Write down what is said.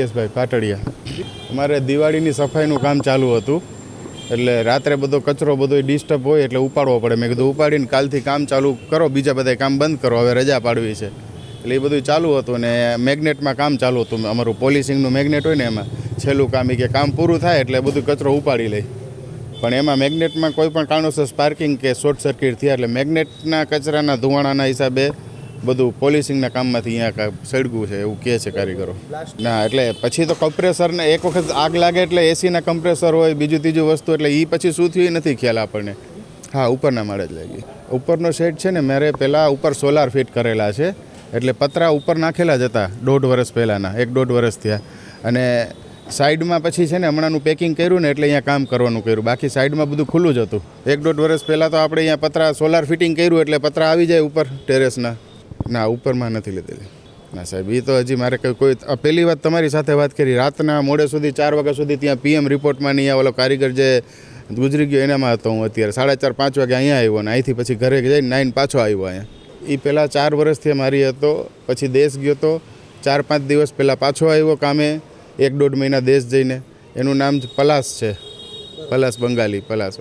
યશભાઈ પાટડિયા. અમારે દિવાળીની સફાઈનું કામ ચાલુ હતું. એટલે રાત્રે બધો કચરો બધો ડિસ્ટર્બ હોય એટલે ઉપાડવો પડે. મેં કીધું ઉપાડીને કાલથી કામ ચાલુ કરો, બીજા બધા કામ બંધ કરો. હવે રજા પાડવી છે. એટલે એ બધું ચાલુ હતું ને મેગ્નેટમાં કામ ચાલુ હતું. અમારું પોલિસિંગનું મેગ્નેટ હોય ને એમાં. છેલ્લું કામ એ કે કામ પૂરું થાય એટલે બધું કચરો ઉપાડી લે પણ એમાં મેગ્નેટમાં કોઈ પણ કારણોસર સ્પાર્કિંગ કે શોર્ટ સર્કિટ થયા એટલે મેગ્નેટના કચરાના ધુવાણાના હિસાબે બધું પોલિસિંગના કામમાંથી અહીંયા સળગું છે એવું કહે છે કારીગરો. ના, એટલે પછી તો કમ્પ્રેસરને એક વખત આગ લાગે એટલે એસીના કમ્પ્રેસર હોય, બીજું ત્રીજું વસ્તુ, એટલે એ પછી શું થયું નથી ખ્યાલ આપણને. હા, ઉપરના માળે જ લાગી. ઉપરનો શેડ છે ને, મારે પહેલાં ઉપર સોલાર ફિટ કરેલા છે. એટલે પતરા ઉપર નાખેલા જ હતા, દોઢ વર્ષ પહેલાંના, એક દોઢ વર્ષ થયા. અને સાઈડમાં પછી છે ને હમણાંનું પેકિંગ કર્યું ને, એટલે અહીંયા કામ કરવાનું કર્યું. બાકી સાઈડમાં બધું ખુલ્લું જ હતું. એક દોઢ વર્ષ પહેલાં તો આપણે અહીંયા પતરા, સોલાર ફિટિંગ કર્યું એટલે પતરા આવી જાય ઉપર, ટેરેસના. ના, ઉપરમાં નથી લીધેલી. ના, સાહેબ એ તો હજી મારે કોઈ પહેલી વાત તમારી સાથે વાત કરી. રાતના મોડે સુધી, ચાર વાગ્યા સુધી ત્યાં પીએમ રિપોર્ટમાં નહીં ઓલો કારીગર જે ગુજરી ગયો, એનામાં હતો હું અત્યારે. સાડા ચાર, પાંચ વાગે અહીંયા આવ્યો ને અહીંથી પછી ઘરે જઈને નાઈન પાછો આવ્યો અહીંયા. એ પહેલાં ચાર વર્ષથી મારી હતો, પછી દેશ ગયો તો ચાર, પાંચ દિવસ પહેલાં પાછો આવ્યો કામે, એક દોઢ મહિના દેશ જઈને. એનું નામ પલાસ છે. પલાસ બંગાલી, પલાસ.